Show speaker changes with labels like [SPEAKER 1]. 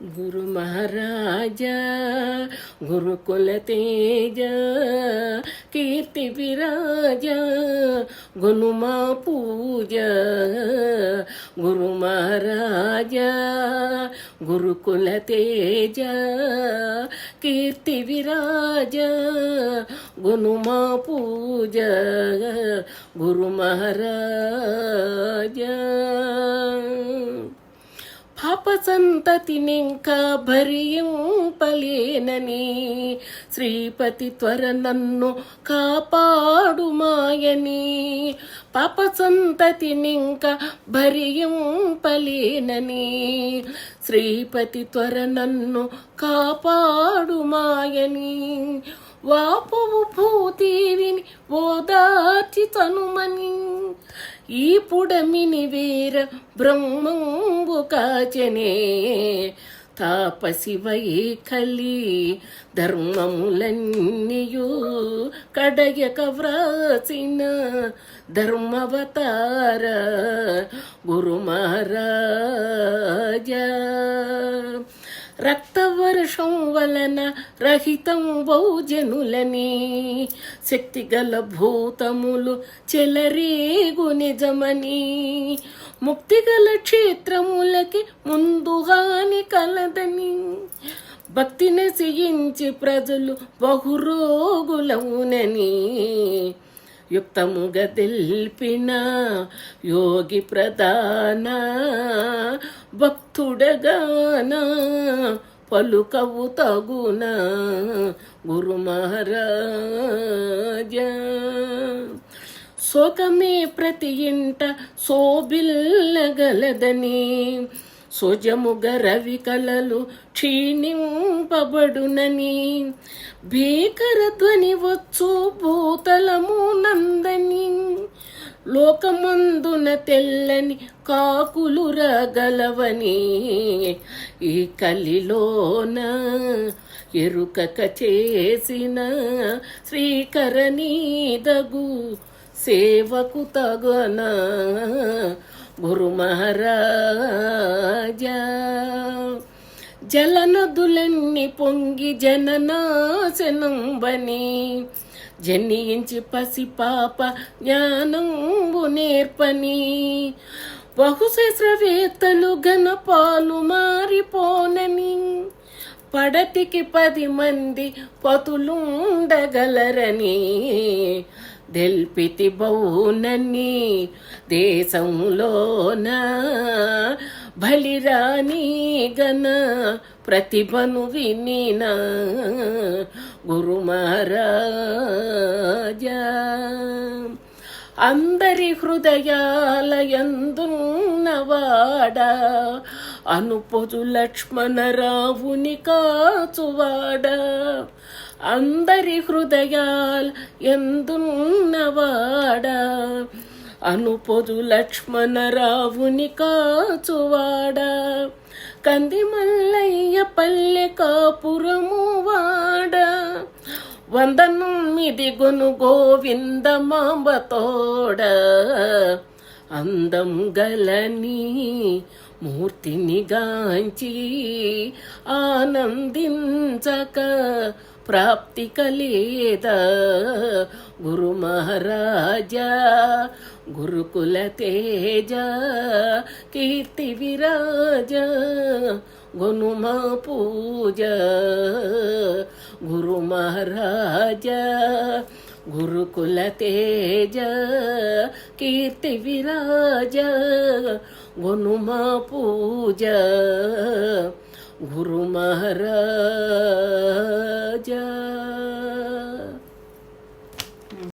[SPEAKER 1] గురు మహారాజా గురుకుల తేజ కీర్తి విరాజ గునుమా పూజ గురు మహారాజా గురుకుల తేజ కీర్తి విరాజ గునుమా పూజ గురు మహారాజా పాప సంతతినింక భరింపలేనని శ్రీపతి త్వర నన్ను కాపాడు మాయని పాప సంతతినింక భరింపలేనని శ్రీపతి త్వర నన్ను కాపాడుమాయని వాపవు భూదేవిని ఓదార్చి తనుమని ఈ పుడమిని వీర బ్రహ్మంబు కాచనే. తాపసి వైఖలి ధర్మములన్నీయు కడయక వ్రాసిన ధర్మవతార గురు రక్త రక్తవర్షం వలన రహితం బౌజనులని శక్తిగల భూతములు చెలరేగు నిజమని ముక్తిగల క్షేత్రములకి ముందు హాని కలదని భక్తి నశయించి ప్రజలు బహురోగులవునని యుక్తముగా తెల్పిన యోగి ప్రధాన భక్తుడగానా పలుకవు తగున గురు మహారాజ. శోకమే ప్రతి ఇంట సోబిల్లగలదని సుజముగ రవి కలలు క్షీణింపబడునని భీకర ధ్వని వచ్చు భూతలము నందని లోకమందున తెల్లని కాకులు రగలవని ఈ కలిలోన ఎరుకక చేసిన శ్రీకరణీదగు సేవకు తగన. గురు మహారాజా జలనదులన్నీ పొంగి జననాశనంబని జన్నించి పసి పాప జ్ఞానంబు నేర్పని. బహుశస్రవేత్తలు ఘనపాలు మారిపోనని పడతికి పది మంది పతులుండగలరని దెల్పితి బౌనని దేశంలోన బలిరాని గన ప్రతిభను వినిన గురు మహారాజా. అందరి హృదయాలయందున్నవాడ అనుపొదు లక్ష్మణరావుని కాచువాడ. అందరి హృదయాల్ ఎందున్నవాడ అనుపొదు లక్ష్మణరావుని కాచువాడ. కంది మల్లయ్య పల్లె కాపురము వాడ. వందనమ్మిది గొను గోవింద మాంబతోడ అందం గలని మూర్తిని గాంచి ఆనందించక ప్రాప్తి కలేదా. గురు మహారాజా గురుకుల తేజ కీర్తి విరాజ గునుమా పూజ. గురు మహారాజా గురుకుల తేజ కీర్తి విరాజ గునుమా పూజ. గురు మహారాజ